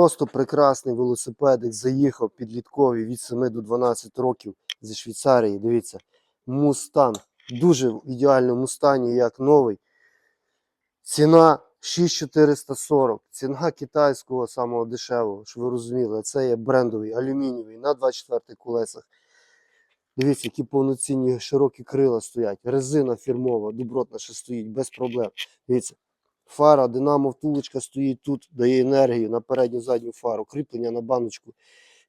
Просто прекрасний велосипедик. Заїхав підлітковий від 7 до 12 років зі Швейцарії. Дивіться, Мустанг. Дуже в ідеальному стані, як новий. Ціна 6440. Ціна китайського самого дешевого, щоб ви розуміли. Це є брендовий, алюмінієвий на 24 колесах. Дивіться, які повноцінні широкі крила стоять. Резина фірмова, добротна ще стоїть, без проблем. Дивіться, фара, динамо, втулочка стоїть тут, дає енергію на передню задню фару, кріплення на баночку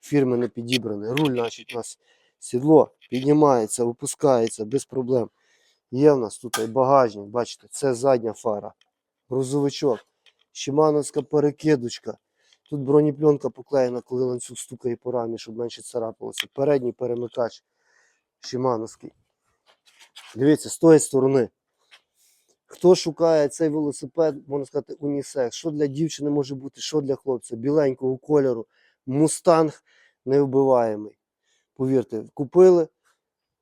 фірми не підібране. Руль, значить, у нас сідло піднімається, опускається без проблем. Є в нас тут багажник, бачите, це задня фара, грузовичок, Шимановська перекидочка. Тут бронепленка поклеєна, коли ланцюг стукає по рамі, щоб менше царапалося. Передній перемикач Шимановський. Дивіться, з тої сторони. Хто шукає цей велосипед, можна сказати, унісекс. Що для дівчини може бути, що для хлопця, біленького кольору, мустанг невбиваємий. Повірте, купили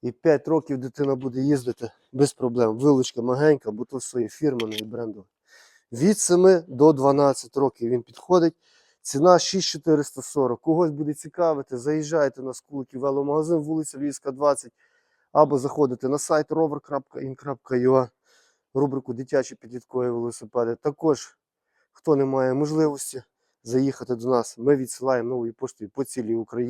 і 5 років дитина буде їздити без проблем. Вилучка магенька, бо то своє фірменне і брендове. Від 7 до 12 років він підходить. Ціна 6440. Когось буде цікавити, заїжджайте на скулки веломагазин, вулиця Львівська, 20, або заходите на сайт rover.in.ua, рубрику Дитячі підліткові велосипеди. Також, хто не має можливості заїхати до нас, ми відсилаємо новою поштою по цілій Україні.